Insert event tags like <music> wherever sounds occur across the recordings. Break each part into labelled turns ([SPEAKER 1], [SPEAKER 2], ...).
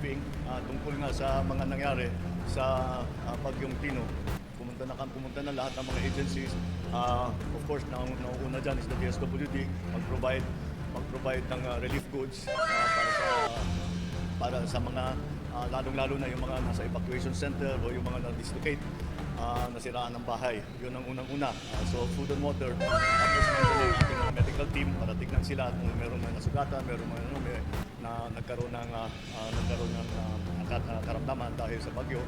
[SPEAKER 1] briefing ah, tungkol nga sa mga nangyari sa ah, Bagyong Tino. Pumunta na pumunta na lahat ng mga agencies. Ah, of course, na nauuna dyan is the DSWD mag-provide mag-provide ng ah, relief goods ah, para sa para sa mga ah, lalong-lalo na yung mga nasa evacuation center o yung mga na-dislocate ah, nasiraan ng bahay. Yun ang unang-una. Ah, so food and water. Tapos nandiyan yung ating medical team para tignan sila kung meron mga nasugatan, meron mga ano, may, na nagkaroon ng ah, nagkaroon ng kat- ah, karamdaman dahil sa bagyo.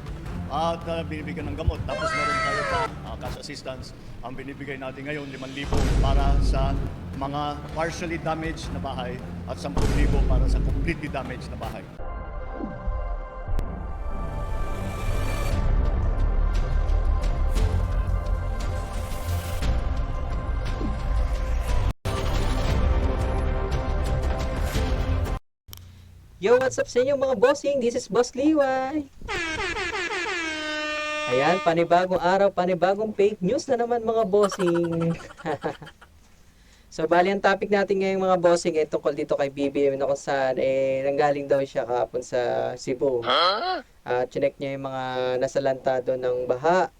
[SPEAKER 1] At ah, binibigyan ng gamot. Tapos meron tayo pa ah, cash assistance. Ang binibigay natin ngayon 5,000 para sa mga partially damaged na bahay at 10,000 para sa completely damaged na bahay.
[SPEAKER 2] Yo, what's up sa inyo mga bossing? This is Boss Liway. Ayan, panibagong araw, panibagong fake news na naman mga bossing. <laughs> so, bali ang topic natin ngayong mga bossing ay tungkol dito kay BBM na kung saan eh, nanggaling daw siya kahapon sa Cebu. At chinek niya yung mga nasalanta doon ng baha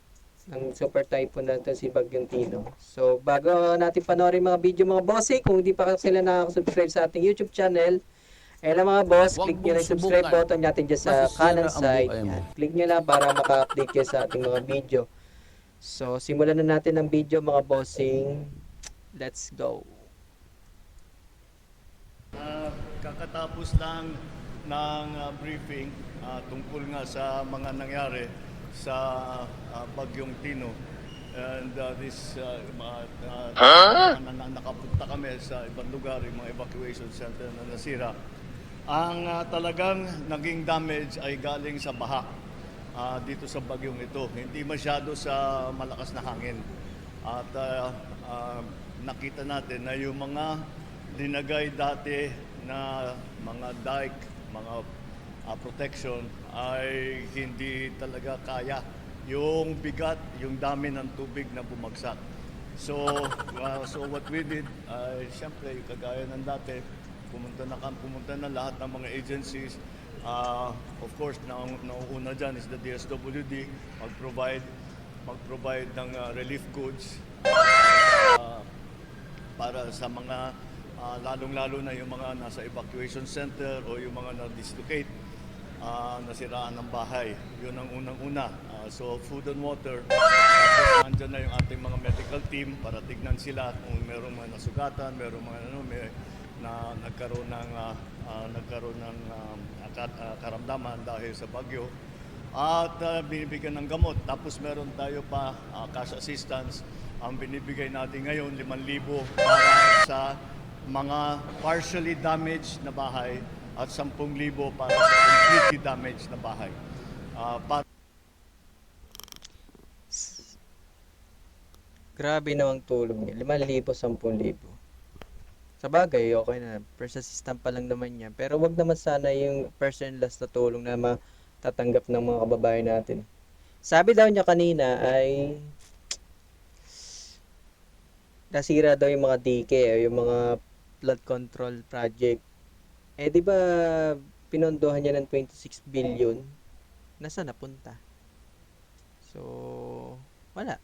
[SPEAKER 2] ng super typhoon na to si Bagyong Tino. So, bago natin panoorin mga video mga bossing, kung hindi pa sila nakaka-subscribe sa ating YouTube channel, Ayan lang mga boss,
[SPEAKER 3] Huwag
[SPEAKER 2] click nyo lang yung subscribe
[SPEAKER 3] subukan.
[SPEAKER 2] button natin dyan sa
[SPEAKER 3] Masisira
[SPEAKER 2] kanan
[SPEAKER 3] ang
[SPEAKER 2] side.
[SPEAKER 3] buhay mo.
[SPEAKER 2] Yan. Click nyo lang para maka-update kayo sa ating mga video. So, simulan na natin ang video mga bossing. Let's go.
[SPEAKER 1] Ah, kakatapos lang ng ah, briefing ah, tungkol nga sa mga nangyari sa ah, Bagyong Tino. And ah, this, uh, mga, ah, na, na- nakapunta kami sa ibang lugar, yung mga evacuation center na nasira. Ang ah, talagang naging damage ay galing sa baha ah, dito sa bagyong ito. Hindi masyado sa malakas na hangin. At ah, ah, nakita natin na yung mga linagay dati na mga dike, mga ah, protection ay hindi talaga kaya yung bigat, yung dami ng tubig na bumagsak. So, ah, so what we did, ay siyempre, kagaya ng dati, pumunta na pumunta na lahat ng mga agencies. Ah, of course, na nauuna dyan is the DSWD mag-provide mag-provide ng ah, relief goods ah, para sa mga ah, lalong-lalo na yung mga nasa evacuation center o yung mga na-dislocate ah, nasiraan ng bahay. Yun ang unang-una. Ah, so food and water. Tapos nandyan na yung ating mga medical team para tignan sila kung merong mga nasugatan, merong mga ano, may, na nagkaroon ng ah, ah, nagkaroon ng ah, karamdaman dahil sa bagyo. At ah, binibigyan ng gamot. Tapos meron tayo pa ah, cash assistance. Ang binibigay natin ngayon, 5,000 para sa mga partially damaged na bahay at 10,000 para sa completely damaged na bahay. Ah, para
[SPEAKER 2] Grabe namang tulong niya. 5,000, 10,000. Sa bagay, okay na. First assistant pa lang naman yan. Pero wag naman sana yung person last na tulong na matatanggap ng mga kababayan natin. Sabi daw niya kanina ay nasira daw yung mga dike o yung mga flood control project. Eh di ba pinondohan niya ng 26 billion? Nasaan napunta? So, wala.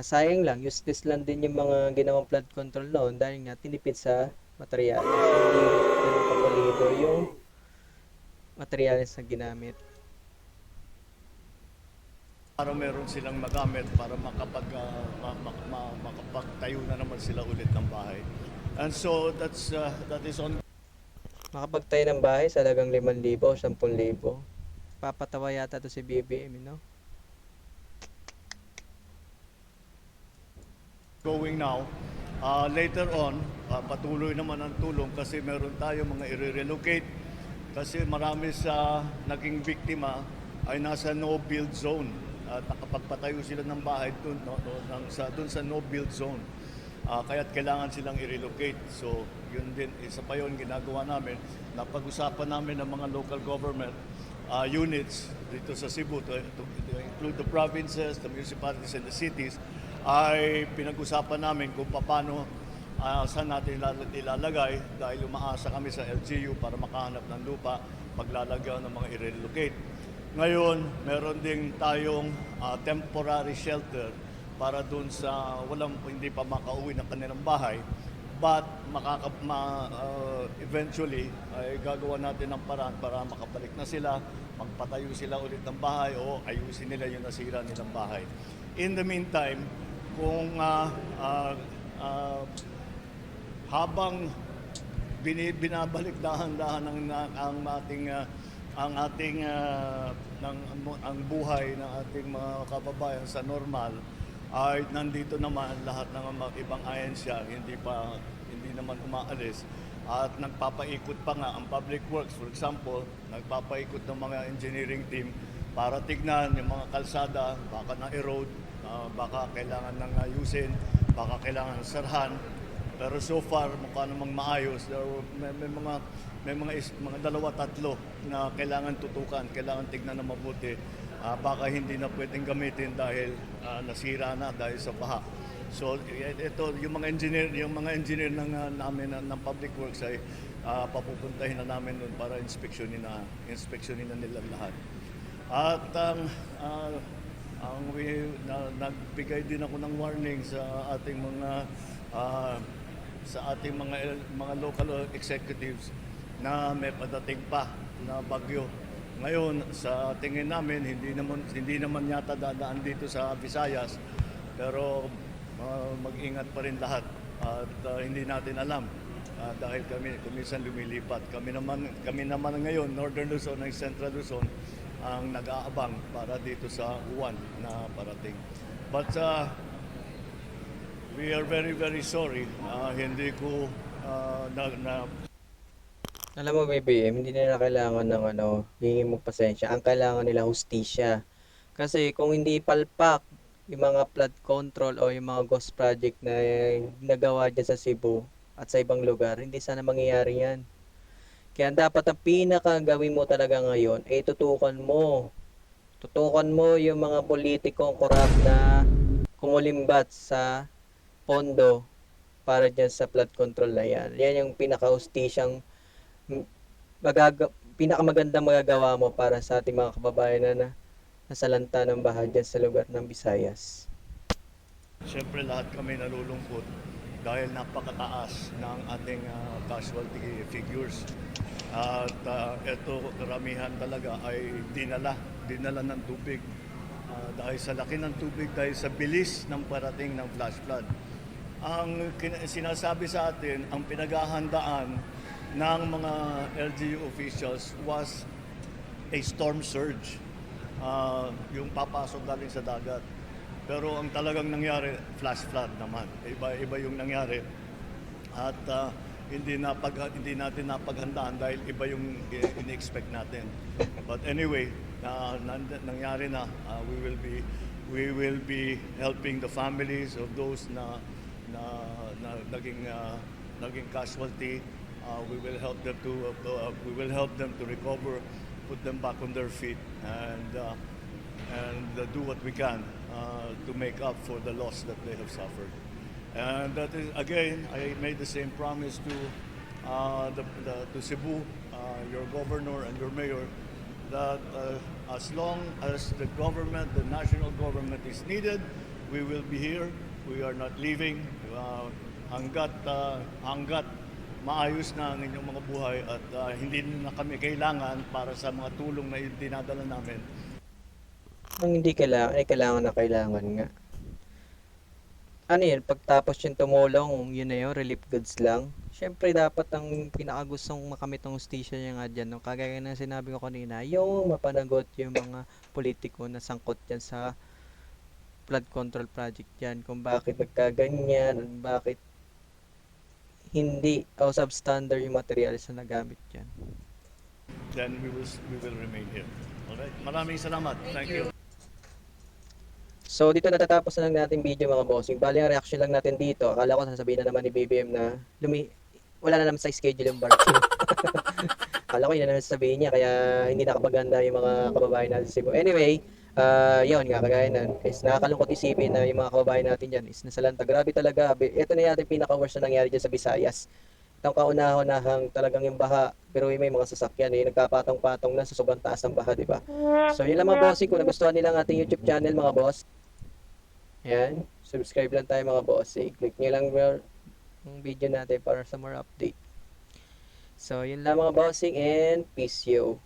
[SPEAKER 2] Nasayang lang, useless lang din yung mga ginawang flood control noon dahil nga tinipid sa materials. Hindi ganun kapulido yung materials na ginamit.
[SPEAKER 1] para meron silang magamit para makapag ah, ma- ma- ma- makapagtayo na naman sila ulit ng bahay. And so that's ah, that is on
[SPEAKER 2] Makapagtayo ng bahay sa lagang 5,000 o 10,000. Papatawa yata to si BBM, no?
[SPEAKER 1] Going now. Uh, later on, uh, patuloy naman ang tulong kasi meron tayo mga i-relocate kasi marami sa naging biktima ay nasa no-build zone. At nakapagpatayo sila ng bahay dun, no, no, ng, sa, dun sa no-build zone. Uh, kaya't kailangan silang i-relocate. So, yun din, isa pa yun ginagawa namin. Napag-usapan namin ng mga local government uh, units dito sa Cebu to, to, to include the provinces, the municipalities, and the cities ay pinag-usapan namin kung paano uh, saan natin ilal- ilalagay dahil umaasa kami sa LGU para makahanap ng lupa paglalagyan ng mga i-relocate. Ngayon, meron din tayong ah, temporary shelter para doon sa walang hindi pa makauwi ng kanilang bahay but makaka, ma, ah, eventually ay gagawa natin ng paraan para makabalik na sila, magpatayo sila ulit ng bahay o ayusin nila yung nasira nilang bahay. In the meantime, kung ah, ah, ah, habang bini, binabalik dahan-dahan ang, ang ating ah, ang ating ah, ng ang buhay ng ating mga kababayan sa normal ay nandito naman lahat ng mga ibang ahensya hindi pa hindi naman umaalis. At nagpapaikot pa nga ang public works. For example nagpapaikot ng mga engineering team para tignan yung mga kalsada baka na erode ah, baka kailangan ng ayusin baka kailangan ng sarhan pero so far, mukha namang maayos. There may, may mga may mga is, mga dalawa tatlo na kailangan tutukan, kailangan tignan na mabuti. Ah, baka hindi na pwedeng gamitin dahil ah, nasira na dahil sa baha. So ito yung mga engineer, yung mga engineer ng ah, namin ng, ng public works ay ah, papupuntahin na namin doon para inspeksyonin na inspeksyonin na nila lahat. At ang ah, ang we, na, nagbigay din ako ng warning sa ating mga ah, sa ating mga mga local executives na may padating pa na bagyo. Ngayon, sa tingin namin hindi naman hindi naman yata dadaan dito sa Visayas pero ah, mag-ingat pa rin lahat at ah, hindi natin alam Ah, dahil kami kuminsan lumilipat. Kami naman kami naman ngayon Northern Luzon and Central Luzon ang nag-aabang para dito sa uwan na parating. But uh, we are very very sorry. Ah, hindi ko ah, na, na
[SPEAKER 2] Alam mo, BBM, hindi nila kailangan ng ano, hingi mo pasensya. Ang kailangan nila hustisya. Kasi kung hindi palpak yung mga flood control o yung mga ghost project na nagawa dyan sa Cebu at sa ibang lugar, hindi sana mangyayari yan. Kaya dapat ang pinaka gawin mo talaga ngayon ay tutukan mo. Tutukan mo yung mga politikong korap na kumulimbat sa pondo para dyan sa flood control na yan. Yan yung pinaka-hustisyang magaga pinakamagandang magagawa mo para sa ating mga kababayan na, na nasalanta ng baha dyan sa lugar ng Visayas.
[SPEAKER 1] Siyempre lahat kami nalulungkot dahil napakataas ng ating ah, casualty figures. At ah, ito karamihan talaga ay dinala, dinala ng tubig. Ah, dahil sa laki ng tubig, dahil sa bilis ng parating ng flash flood. Ang sinasabi sa atin, ang pinaghahandaan ng mga LGU officials was a storm surge. Ah, yung papasok galing sa dagat. Pero ang talagang nangyari, flash flood naman. Iba iba yung nangyari. At ah, hindi napag hindi natin napaghandaan dahil iba yung i- ini-expect natin. But anyway, na, nand- nangyari na. Ah, we will be we will be helping the families of those na na, na naging ah, naging casualty. Uh, we will help them to uh, we will help them to recover, put them back on their feet, and uh, and uh, do what we can uh, to make up for the loss that they have suffered. And that is again, I made the same promise to uh, the, the, to Cebu, uh, your governor and your mayor, that uh, as long as the government, the national government is needed, we will be here. We are not leaving uh, hanggat uh, hanggat maayos na ang inyong mga buhay at uh, hindi na kami kailangan para sa mga tulong na dinadala namin
[SPEAKER 2] Ang hindi kailangan, ay kailangan na kailangan nga. Ano yun, pagtapos yung tumulong, yun na yun, relief goods lang. Siyempre, dapat ang pinakagustong makamit ng hustisya niya nga dyan, no? kagaya ng sinabi ko kanina, yung mapanagot yung mga politiko na sangkot dyan sa flood control project dyan, kung bakit nagkaganyan, bakit hindi o substandard yung materials na nagamit dyan.
[SPEAKER 1] then we will we will remain here. Alright? Maraming salamat. Thank you.
[SPEAKER 2] So dito natatapos na lang natin video mga bossing. Bali ang reaction lang natin dito. Akala ko sasabihin na naman ni BBM na lumi wala na naman sa schedule yung barbecue. <laughs> Akala ko yun na naman sasabihin niya kaya hindi nakapaganda yung mga kababayan natin sa Cebu. Anyway, uh, yun nga kagaya nun. Is nakakalungkot isipin na yung mga kababayan natin dyan is nasalanta. Grabe talaga. Ito na yata yung pinaka-worst na nangyari dyan sa Visayas. Itong kauna-unahang talagang yung baha, pero may mga sasakyan eh, nagkapatong-patong na sa sobrang taas ng baha, di ba? So yun lang mga bossing, kung nagustuhan nila ang ating YouTube channel mga boss, yan, subscribe lang tayo mga bossing. Click nyo lang yung video natin para sa more update. So yun lang mga bossing and peace yo.